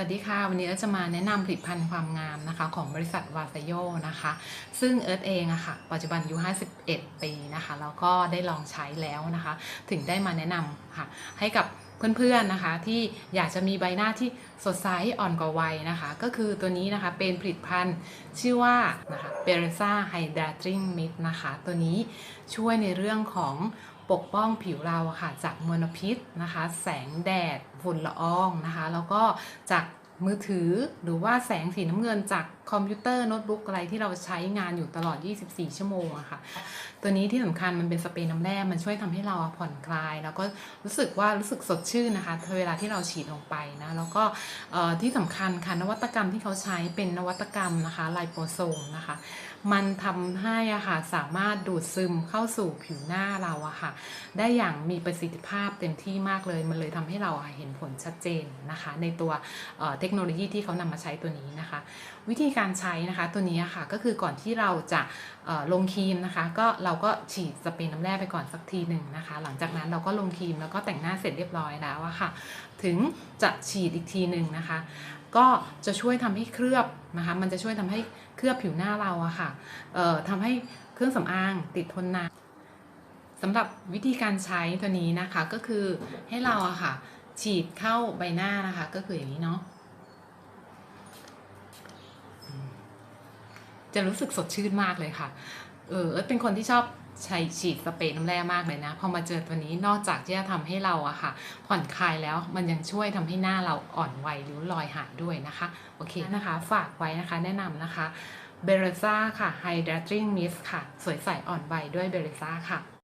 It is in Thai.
วัสดีค่ะ วันนี้เอิร์ธจะมาแนะนำผลิตภัณฑ์ความงามนะคะ ของบริษัทวาซโยนะคะ ซึ่งเอิร์ธเองอะค่ะ ปัจจุบันอายุ 51 ปีนะคะ แล้วก็ได้ลองใช้แล้วนะคะ ถึงได้มาแนะนำค่ะ ให้กับเพื่อนๆนะคะที่อยากจะมีใบหน้าที่สดใสอ่อนกว่าวัยนะคะ ก็คือตัวนี้นะคะเป็นผลิตภัณฑ์ชื่อว่านะคะเบเรซ่าไฮดราตริงมิดนะคะ ตัวนี้ช่วยในเรื่องของ ปกป้องผิวเราค่ะจากมลพิษนะคะ แสงแดดฝุ่นละอองนะคะ แล้วก็จาก มือถือหรือว่าแสงสีน้ำเงินจากคอมพิวเตอร์โน้ตบุ๊กอะไรที่เราใช้งานอยู่ตลอด 24 ชั่วโมงอะค่ะ ตัวนี้ที่สำคัญมันเป็นสเปรย์น้ำแร่มันช่วยทำให้เราผ่อนคลาย แล้วก็รู้สึกว่ารู้สึกสดชื่นนะคะเวลาที่เราฉีดลงไปนะแล้วก็ที่สำคัญค่ะนวัตกรรมที่เขาใช้เป็นนวัตกรรมนะคะไลโปโซมนะคะ มันทำให้อะค่ะสามารถดูดซึมเข้าสู่ผิวหน้าเราอะค่ะ ได้อย่างมีประสิทธิภาพเต็มที่มากเลย มันเลยทำให้เราเห็นผลชัดเจนนะคะ ในตัวเอ่อเทคคโนโลยีที่เขานำมาใช้ตัวนี้นะคะ วิธีการใช้นะคะตัวนี้ค่ะก็คือก่อนที่เราจะลงครีมนะคะ ก็เราก็ฉีดสเปรย์น้ำแร่ไปก่อนสักทีหนึ่งนะคะ หลังจากนั้นเราก็ลงครีมแล้วก็แต่งหน้าเสร็จเรียบร้อยแล้วอะค่ะ ถึงจะฉีดอีกทีหนึ่งนะคะ ก็จะช่วยทำให้เคลือบนะคะ มันจะช่วยทำให้เคลือบผิวหน้าเราอะค่ะเอ่อทำให้เครื่องสำอางติดทนนานสำหรับวิธีการใช้ตัวนี้นะคะก็คือให้เราอะค่ะฉีดเข้าใบหน้านะคะ ก็คืออย่างนี้เนาะ จะรู้สึกสดชื่นมากเลยค่ะ เออเป็นคนที่ชอบใช้ฉีดสเปรย์น้ำแร่มากเลยนะ พอมาเจอตัวนี้นอกจากที่จะทำให้เราอะค่ะ ผ่อนคลายแล้วมันยังช่วยทำให้หน้าเราอ่อนวัยริ้วรอยหายด้วยนะคะ โอเคนะคะ ฝากไว้นะคะ แนะนำนะคะเบเรซ่าค่ะไฮดร a t i n g Mist ค่ะ สวยใสอ่อนวัยด้วยเบเรซ่าค่ะ